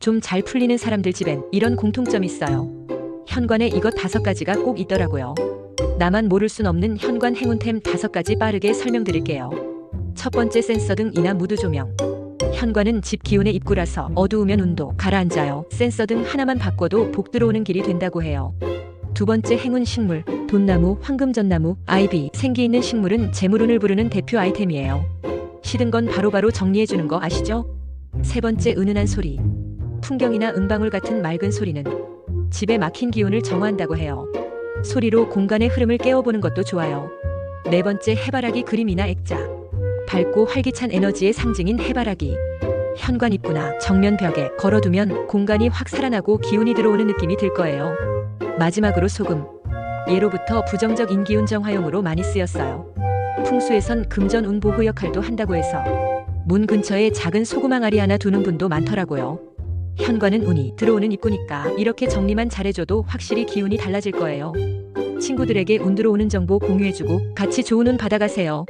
좀 잘 풀리는 사람들 집엔 이런 공통점이 있어요. 현관에 이것 다섯 가지가 꼭 있더라고요. 나만 모를 순 없는 현관 행운템 다섯 가지 빠르게 설명드릴게요. 첫 번째 센서 등 이나 무드 조명. 현관은 집 기운의 입구라서 어두우면 운도 가라앉아요. 센서 등 하나만 바꿔도 복 들어오는 길이 된다고 해요. 두 번째 행운 식물, 돈나무, 황금전나무, 아이비, 생기 있는 식물은 재물운을 부르는 대표 아이템이에요. 시든 건 바로바로 정리해주는 거 아시죠? 세 번째 은은한 소리. 풍경이나 음방울 같은 맑은 소리는 집에 막힌 기운을 정화한다고 해요. 소리로 공간의 흐름을 깨워보는 것도 좋아요. 네 번째 해바라기 그림이나 액자. 밝고 활기찬 에너지의 상징인 해바라기. 현관 입구나 정면 벽에 걸어두면 공간이 확 살아나고 기운이 들어오는 느낌이 들 거예요. 마지막으로 소금. 예로부터 부정적 인기운 정 화용으로 많이 쓰였어요. 풍수에선 금전 운 보호 역할도 한다고 해서 문 근처에 작은 소금 항아리 하나 두는 분도 많더라고요. 현관은 운이 들어오는 입구니까 이렇게 정리만 잘해줘도 확실히 기운이 달라질 거예요. 친구들에게 운 들어오는 정보 공유해주고 같이 좋은 운 받아가세요.